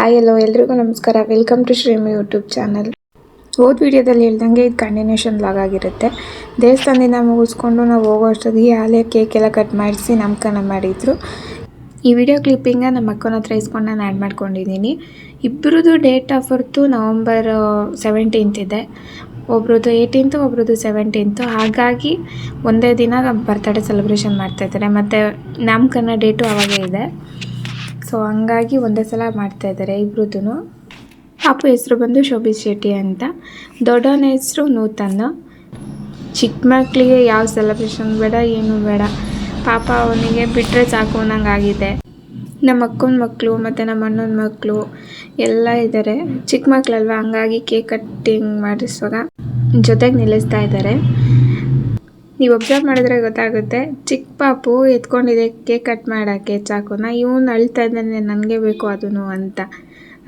Hi ಎಲ್ಲೋ ಎಲ್ರಿಗೂ ನಮಸ್ಕಾರ welcome to Shrimi YouTube channel ಹೋದ ವಿಡಿಯೋದಲ್ಲಿ ಹೇಳ್ದಂಗೆ ಇದು ಕಂಟಿನ್ಯೂಷನ್ ಲಾಗ್ ಆಗಿರುತ್ತೆ ದೇವಸ್ಥಾನದಿಂದ ಮುಗಿಸ್ಕೊಂಡು ನಾವು ಹೋಗೋ ಅಷ್ಟೊತ್ತಿಗೆ ಆಲೆಯ ಕೇಕ್ ಎಲ್ಲ ಕಟ್ ಮಾಡಿಸಿ ನಾಮಕರಣ ಮಾಡಿದ್ರು ಈ ವಿಡಿಯೋ ಕ್ಲಿಪ್ಪಿಂಗ ನಮ್ಮ ಅಕ್ಕನ ಹತ್ರ ಇಸ್ಕೊಂಡು ನಾನು ಆ್ಯಡ್ ಮಾಡ್ಕೊಂಡಿದ್ದೀನಿ ಇಬ್ಬರದು date of birth November seventeenth ಇದೆ ಒಬ್ರದ್ದು ಏಯ್ಟೀನ್ತು ಒಬ್ರದ್ದು ಸೆವೆಂಟೀನ್ತು ಹಾಗಾಗಿ ಒಂದೇ ದಿನ ಬರ್ತ್ಡೇ ಸೆಲೆಬ್ರೇಷನ್ ಮಾಡ್ತಾಯಿದ್ದಾರೆ ಮತ್ತು ನಾಮಕರಣ ಡೇಟು ಅವಾಗೇ ಇದೆ ಸೊ ಹಂಗಾಗಿ ಒಂದೇ ಸಲ ಮಾಡ್ತಾ ಇದ್ದಾರೆ ಇಬ್ರದ್ದು ಪಾಪು ಹೆಸರು ಬಂದು ಶೋಭಿತ್ ಶೆಟ್ಟಿ ಅಂತ ದೊಡ್ಡವನ ಹೆಸರು ನೂತನ ಚಿಕ್ಕ ಮಕ್ಕಳಿಗೆ ಯಾವ ಸೆಲೆಬ್ರೇಷನ್ ಬೇಡ ಏನೂ ಬೇಡ ಪಾಪ ಅವನಿಗೆ ಬಿಟ್ಟರೆ ಸಾಕು ಅನ್ನಂಗಾಗಿದೆ ನಮ್ಮ ಅಕ್ಕನ ಮಕ್ಕಳು ಮತ್ತು ನಮ್ಮ ಅಣ್ಣನ ಮಕ್ಕಳು ಎಲ್ಲ ಇದ್ದಾರೆ ಚಿಕ್ಕ ಮಕ್ಕಳಲ್ವ ಹಂಗಾಗಿ ಕೇಕ್ ಕಟ್ಟಿಂಗ್ ಮಾಡಿಸುವಾಗ ಜೊತೆಗೆ ನಿಲ್ಲಿಸ್ತಾ ಇದ್ದಾರೆ ನೀವು ಒಬ್ಸರ್ವ್ ಮಾಡಿದ್ರೆ ಗೊತ್ತಾಗುತ್ತೆ ಚಿಕ್ಕ ಪಾಪು ಎತ್ಕೊಂಡಿದೆ ಕೇಕ್ ಕಟ್ ಮಾಡೋಕ್ಕೆ ಚಾಕುನ ಇವನು ಅಳ್ತಾ ಇದ್ದಾನೆ ನನಗೆ ಬೇಕು ಅದನ್ನು ಅಂತ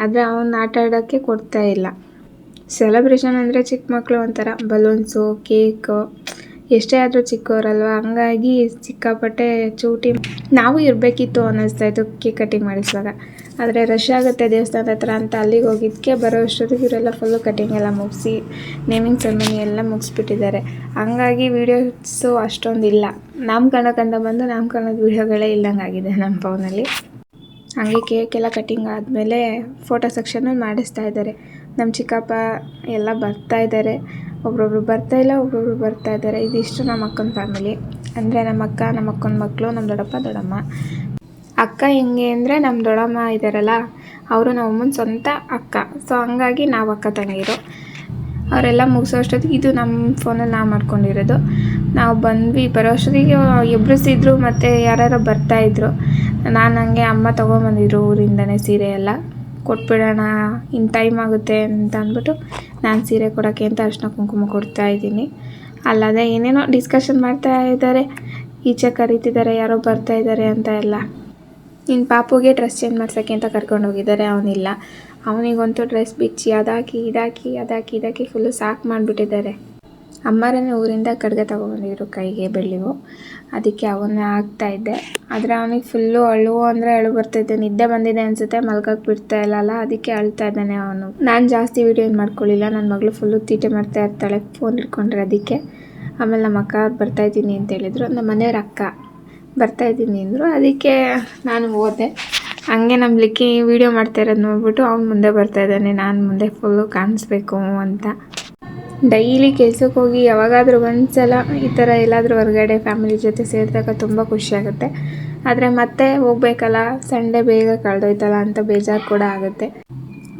ಆದರೆ ಅವನು ಆಟ ಆಡೋಕ್ಕೆ ಕೊಡ್ತಾ ಇಲ್ಲ ಸೆಲೆಬ್ರೇಷನ್ ಅಂದರೆ ಚಿಕ್ಕ ಮಕ್ಕಳು ಒಂಥರ ಬಲೂನ್ಸು ಕೇಕು ಎಷ್ಟೇ ಆದರೂ ಚಿಕ್ಕವರಲ್ವ ಹಂಗಾಗಿ ಚಿಕ್ಕಪಟ್ಟೆ ಚೂಟಿ ನಾವು ಇರಬೇಕಿತ್ತು ಅನ್ನಿಸ್ತಾಯಿತ್ತು ಕೇಕ್ ಕಟ್ಟಿಂಗ್ ಮಾಡಿಸುವಾಗ ಆದರೆ ರಶ್ ಆಗುತ್ತೆ ದೇವಸ್ಥಾನದ ಹತ್ರ ಅಂತ ಅಲ್ಲಿಗೆ ಹೋಗಿದ್ದಕ್ಕೆ ಬರೋ ಅಷ್ಟೊತ್ತಿಗೆ ಇವರೆಲ್ಲ ಫುಲ್ಲು ಕಟಿಂಗ್ ಎಲ್ಲ ಮುಗಿಸಿ ನೇಮಿಂಗ್ ಸೆರೆಮನಿ ಎಲ್ಲ ಮುಗಿಸ್ಬಿಟ್ಟಿದ್ದಾರೆ ಹಂಗಾಗಿ ವೀಡಿಯೋಸು ಅಷ್ಟೊಂದಿಲ್ಲ ಕಂಡ ಬಂದು ನಾಮಕರಣದ ವೀಡಿಯೋಗಳೇ ಇಲ್ಲಂಗಾಗಿದೆ ನಮ್ಮ ಫೋನಲ್ಲಿ ಹಾಗೆ ಕೇಕ್ ಎಲ್ಲ ಕಟಿಂಗ್ ಆದಮೇಲೆ ಫೋಟೋ ಸೆಕ್ಷನ್ನು ಮಾಡಿಸ್ತಾ ಇದ್ದಾರೆ ನಮ್ಮ ಚಿಕ್ಕಪ್ಪ ಎಲ್ಲ ಬರ್ತಾ ಇದ್ದಾರೆ ಒಬ್ರೊಬ್ರು ಬರ್ತಾ ಇಲ್ಲ ಒಬ್ರೊಬ್ರು ಬರ್ತಾ ಇದ್ದಾರೆ ಇದಿಷ್ಟು ನಮ್ಮ ಅಕ್ಕನ ಫ್ಯಾಮಿಲಿ ಅಂದರೆ ನಮ್ಮ ಅಕ್ಕ ನಮ್ಮ ಅಕ್ಕನ ಮಕ್ಕಳು ನಮ್ಮ ದೊಡ್ಡಪ್ಪ ದೊಡ್ಡಮ್ಮ ಅಕ್ಕ ಹೆಂಗೆ ಅಂದರೆ ನಮ್ಮ ದೊಡ್ಡಮ್ಮ ಇದ್ದಾರಲ್ಲ ಅವರು ನಮ್ಮಮ್ಮನ ಸ್ವಂತ ಅಕ್ಕ ಸೊ ಹಂಗಾಗಿ ನಾವು ಅಕ್ಕ ತಂಗಿರು ಅವರೆಲ್ಲ ಮುಗಿಸೋ ಅಷ್ಟೊತ್ತಿಗೆ ಇದು ನಮ್ಮ ಫೋನಲ್ಲಿ ನಾವು ಮಾಡ್ಕೊಂಡಿರೋದು ನಾವು ಬಂದ್ವಿ ಬರೋ ಅಷ್ಟೊತ್ತಿಗೆ ಸಿದ್ರು ಮತ್ತು ಯಾರು ಬರ್ತಾಯಿದ್ರು ನಾನು ಹಂಗೆ ಅಮ್ಮ ತೊಗೊಂಬಂದಿದ್ರು ಊರಿಂದನೇ ಸೀರೆ ಎಲ್ಲ ಕೊಟ್ಬಿಡೋಣ ಇನ್ನು ಟೈಮ್ ಆಗುತ್ತೆ ಅಂತ ಅಂದ್ಬಿಟ್ಟು ನಾನು ಸೀರೆ ಕೊಡೋಕ್ಕೆ ಅಂತ ಅರ್ಶಿನ ಕುಂಕುಮ ಕೊಡ್ತಾ ಇದ್ದೀನಿ ಅಲ್ಲದೆ ಏನೇನೋ ಡಿಸ್ಕಷನ್ ಮಾಡ್ತಾ ಇದ್ದಾರೆ ಈಚೆ ಕರೀತಿದ್ದಾರೆ ಯಾರೋ ಬರ್ತಾಯಿದ್ದಾರೆ ಅಂತ ಎಲ್ಲ ನಿನ್ನ ಪಾಪುಗೆ ಡ್ರೆಸ್ ಚೇಂಜ್ ಮಾಡ್ಸೋಕ್ಕೆ ಅಂತ ಕರ್ಕೊಂಡು ಹೋಗಿದ್ದಾರೆ ಅವನಿಲ್ಲ ಅವನಿಗಂತೂ ಡ್ರೆಸ್ ಬಿಚ್ಚಿ ಅದಾಕಿ ಇದಾಕಿ ಅದಾಕಿ ಇದಾಕಿ ಫುಲ್ಲು ಸಾಕು ಮಾಡಿಬಿಟ್ಟಿದ್ದಾರೆ ಅಮ್ಮರನ್ನೇ ಊರಿಂದ ಕಡ್ಗೆ ತಗೊಂಡಿದ್ರು ಕೈಗೆ ಬೆಳ್ಳಿವು ಅದಕ್ಕೆ ಅವನ್ನ ಹಾಕ್ತಾಯಿದ್ದೆ ಆದರೆ ಅವನಿಗೆ ಫುಲ್ಲು ಅಳುವು ಅಂದರೆ ಅಳು ಬರ್ತಾಯಿದ್ದೆ ನಿದ್ದೆ ಬಂದಿದೆ ಅನಿಸುತ್ತೆ ಮಲ್ಗಕ್ಕೆ ಬಿಡ್ತಾ ಇಲ್ಲಲ್ಲ ಅದಕ್ಕೆ ಅಳ್ತಾ ಇದ್ದಾನೆ ಅವನು ನಾನು ಜಾಸ್ತಿ ವೀಡಿಯೋ ಏನು ಮಾಡ್ಕೊಳ್ಳಿಲ್ಲ ನನ್ನ ಮಗಳು ಫುಲ್ಲು ತೀಟೆ ಮಾಡ್ತಾ ಇರ್ತಾಳೆ ಫೋನ್ ಇಟ್ಕೊಂಡ್ರೆ ಅದಕ್ಕೆ ಆಮೇಲೆ ನಮ್ಮ ಅಕ್ಕ ಬರ್ತಾಯಿದ್ದೀನಿ ಅಂತೇಳಿದ್ರು ನಮ್ಮ ಮನೆಯವ್ರ ಅಕ್ಕ ಬರ್ತಾಯಿದ್ದೀನಿ ಅಂದರು ಅದಕ್ಕೆ ನಾನು ಹೋದೆ ಹಂಗೆ ನಂಬಲಿಕ್ಕೆ ವಿಡಿಯೋ ಮಾಡ್ತಾ ಇರೋದು ನೋಡ್ಬಿಟ್ಟು ಅವ್ನು ಮುಂದೆ ಬರ್ತಾ ಇದ್ದಾನೆ ನಾನು ಮುಂದೆ ಫುಲ್ಲು ಕಾಣಿಸ್ಬೇಕು ಅಂತ ಡೈಲಿ ಕೆಲ್ಸಕ್ಕೆ ಹೋಗಿ ಯಾವಾಗಾದರೂ ಒಂದ್ಸಲ ಈ ಥರ ಎಲ್ಲಾದರೂ ಹೊರಗಡೆ ಫ್ಯಾಮಿಲಿ ಜೊತೆ ಸೇರಿದಾಗ ತುಂಬ ಖುಷಿಯಾಗುತ್ತೆ ಆದರೆ ಮತ್ತೆ ಹೋಗ್ಬೇಕಲ್ಲ ಸಂಡೆ ಬೇಗ ಕಳೆದೋಯ್ತಲ್ಲ ಅಂತ ಬೇಜಾರು ಕೂಡ ಆಗುತ್ತೆ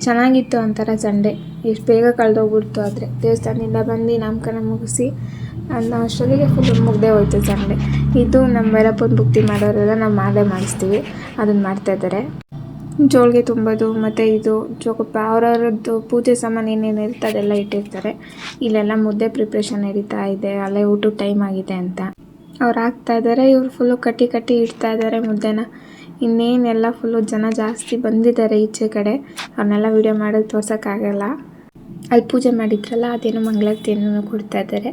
ಚೆನ್ನಾಗಿತ್ತು ಒಂಥರ ಸಂಡೇ ಎಷ್ಟು ಬೇಗ ಕಳೆದೋಗ್ಬಿಡ್ತು ಆದರೆ ದೇವಸ್ಥಾನದಿಂದ ಬಂದು ನಾಮಕರಣ ಮುಗಿಸಿ ಅನ್ನೋ ಅಷ್ಟೊತ್ತಿಗೆ ಫುಲ್ ಮುಗ್ದೆ ಹೋಯ್ತು ಸಂಡೆ ಇದು ನಮ್ಮ ವೀರಪ್ಪನ ಭಕ್ತಿ ಮಾಡೋರೆಲ್ಲ ನಾವು ಮಾಡೇ ಮಾಡಿಸ್ತೀವಿ ಅದನ್ನು ಇದ್ದಾರೆ ಜೋಳಿಗೆ ತುಂಬೋದು ಮತ್ತು ಇದು ಚೋಕಪ್ಪ ಅವ್ರವ್ರದ್ದು ಪೂಜೆ ಸಾಮಾನು ಏನೇನು ಇರುತ್ತೆ ಅದೆಲ್ಲ ಇಟ್ಟಿರ್ತಾರೆ ಇಲ್ಲೆಲ್ಲ ಮುದ್ದೆ ಪ್ರಿಪ್ರೇಷನ್ ನಡೀತಾ ಇದೆ ಅಲ್ಲೇ ಊಟದ ಟೈಮ್ ಆಗಿದೆ ಅಂತ ಅವ್ರು ಹಾಕ್ತಾ ಇದ್ದಾರೆ ಇವರು ಫುಲ್ಲು ಕಟ್ಟಿ ಕಟ್ಟಿ ಇಡ್ತಾ ಇದ್ದಾರೆ ಮುದ್ದೆನ ಇನ್ನೇನೆಲ್ಲ ಫುಲ್ಲು ಜನ ಜಾಸ್ತಿ ಬಂದಿದ್ದಾರೆ ಈಚೆ ಕಡೆ ಅವ್ರನ್ನೆಲ್ಲ ವೀಡಿಯೋ ಮಾಡೋದು ತೋರ್ಸೋಕ್ಕಾಗಲ್ಲ ಅಲ್ಲಿ ಪೂಜೆ ಮಾಡಿದ್ರಲ್ಲ ಅದೇನು ಮಂಗಳಾರತಿ ಏನೋ ಕೊಡ್ತಾ ಇದ್ದಾರೆ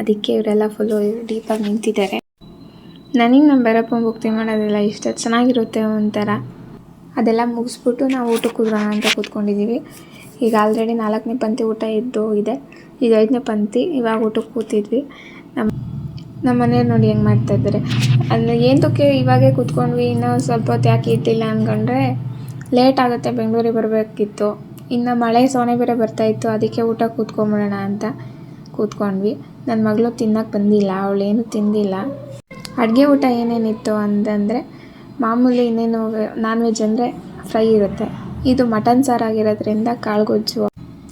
ಅದಕ್ಕೆ ಇವರೆಲ್ಲ ಫುಲ್ಲು ಡೀಪಾಗಿ ನಿಂತಿದ್ದಾರೆ ನನಗೆ ನಮ್ಮ ಭೈರಪ್ಪನ ಭಕ್ತಿ ಮಾಡೋದೆಲ್ಲ ಇಷ್ಟ ಚೆನ್ನಾಗಿರುತ್ತೆ ಒಂಥರ ಅದೆಲ್ಲ ಮುಗಿಸ್ಬಿಟ್ಟು ನಾವು ಊಟಕ್ಕೆ ಕೂತ್ರೋಣ ಅಂತ ಕೂತ್ಕೊಂಡಿದ್ದೀವಿ ಈಗ ಆಲ್ರೆಡಿ ನಾಲ್ಕನೇ ಪಂಕ್ತಿ ಊಟ ಇದ್ದು ಇದೆ ಈಗ ಐದನೇ ಪಂಕ್ತಿ ಇವಾಗ ಊಟಕ್ಕೆ ಕೂತಿದ್ವಿ ನಮ್ಮ ನಮ್ಮ ಮನೆಯವ್ರು ನೋಡಿ ಹೆಂಗೆ ಮಾಡ್ತಾಯಿದ್ದಾರೆ ಅಂದರೆ ತೊಕ್ಕೆ ಇವಾಗೇ ಕೂತ್ಕೊಂಡ್ವಿ ಇನ್ನೂ ಸ್ವಲ್ಪ ಹೊತ್ತು ಯಾಕೆ ಇದ್ದಿಲ್ಲ ಅಂದ್ಕೊಂಡ್ರೆ ಲೇಟ್ ಆಗುತ್ತೆ ಬೆಂಗಳೂರಿಗೆ ಬರಬೇಕಿತ್ತು ಇನ್ನು ಮಳೆ ಸೋನೆ ಬೇರೆ ಬರ್ತಾಯಿತ್ತು ಅದಕ್ಕೆ ಊಟ ಕೂತ್ಕೊಂಬಿಡೋಣ ಅಂತ ಕೂತ್ಕೊಂಡ್ವಿ ನನ್ನ ಮಗಳು ತಿನ್ನೋಕೆ ಬಂದಿಲ್ಲ ಅವಳೇನು ತಿಂದಿಲ್ಲ ಅಡುಗೆ ಊಟ ಏನೇನಿತ್ತು ಅಂತಂದರೆ ಮಾಮೂಲಿ ಇನ್ನೇನು ನಾನ್ ವೆಜ್ ಅಂದರೆ ಫ್ರೈ ಇರುತ್ತೆ ಇದು ಮಟನ್ ಆಗಿರೋದ್ರಿಂದ ಕಾಳು ಗೊಜ್ಜು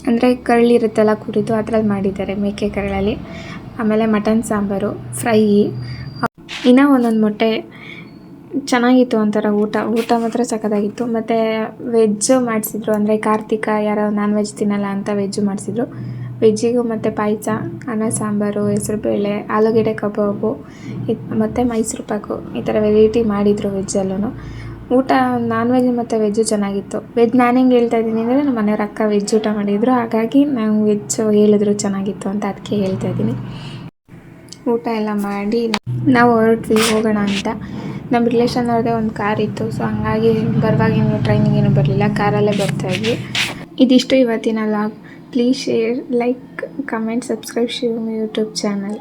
ಅಂದರೆ ಕರಳಿರುತ್ತಲ್ಲ ಕುಡಿದು ಅದ್ರಲ್ಲಿ ಮಾಡಿದ್ದಾರೆ ಮೇಕೆ ಕರಳಲ್ಲಿ ಆಮೇಲೆ ಮಟನ್ ಸಾಂಬಾರು ಫ್ರೈ ಇನ್ನೂ ಒಂದೊಂದು ಮೊಟ್ಟೆ ಚೆನ್ನಾಗಿತ್ತು ಒಂಥರ ಊಟ ಊಟ ಮಾತ್ರ ಸಖತ್ತಾಗಿತ್ತು ಮತ್ತು ವೆಜ್ಜು ಮಾಡಿಸಿದ್ರು ಅಂದರೆ ಕಾರ್ತಿಕ ಯಾರೋ ನಾನ್ ವೆಜ್ ತಿನ್ನಲ್ಲ ಅಂತ ವೆಜ್ಜು ಮಾಡಿಸಿದ್ರು ವೆಜ್ಜಿಗೂ ಮತ್ತು ಪಾಯಸ ಅನ್ನ ಸಾಂಬಾರು ಬೇಳೆ ಆಲೂಗೆಡ್ಡೆ ಕಬಾಬು ಮತ್ತು ಮೈಸೂರು ಪಾಕು ಈ ಥರ ವೆರೈಟಿ ಮಾಡಿದರು ವೆಜ್ಜಲ್ಲೂ ಊಟ ನಾನ್ ವೆಜ್ ಮತ್ತು ವೆಜ್ಜು ಚೆನ್ನಾಗಿತ್ತು ವೆಜ್ ನಾನು ಹೆಂಗೆ ಹೇಳ್ತಾ ಇದ್ದೀನಿ ಅಂದರೆ ನಮ್ಮ ಮನೆಯವ್ರ ಅಕ್ಕ ವೆಜ್ ಊಟ ಮಾಡಿದರು ಹಾಗಾಗಿ ನಾವು ವೆಜ್ ಹೇಳಿದ್ರು ಚೆನ್ನಾಗಿತ್ತು ಅಂತ ಅದಕ್ಕೆ ಹೇಳ್ತಾ ಇದ್ದೀನಿ ಊಟ ಎಲ್ಲ ಮಾಡಿ ನಾವು ಹೊರಟ್ವಿ ಹೋಗೋಣ ಅಂತ ನಮ್ಮ ರಿಲೇಷನ್ ಅವ್ರದ್ದೇ ಒಂದು ಕಾರ್ ಇತ್ತು ಸೊ ಹಂಗಾಗಿ ಬರುವಾಗ ಏನು ಟ್ರೈನಿಗೇನು ಬರಲಿಲ್ಲ ಕಾರಲ್ಲೇ ಬರ್ತಾಯಿದ್ವಿ ಇದಿಷ್ಟು ಇವತ್ತಿನ log Please share, like, comment, subscribe to my YouTube channel.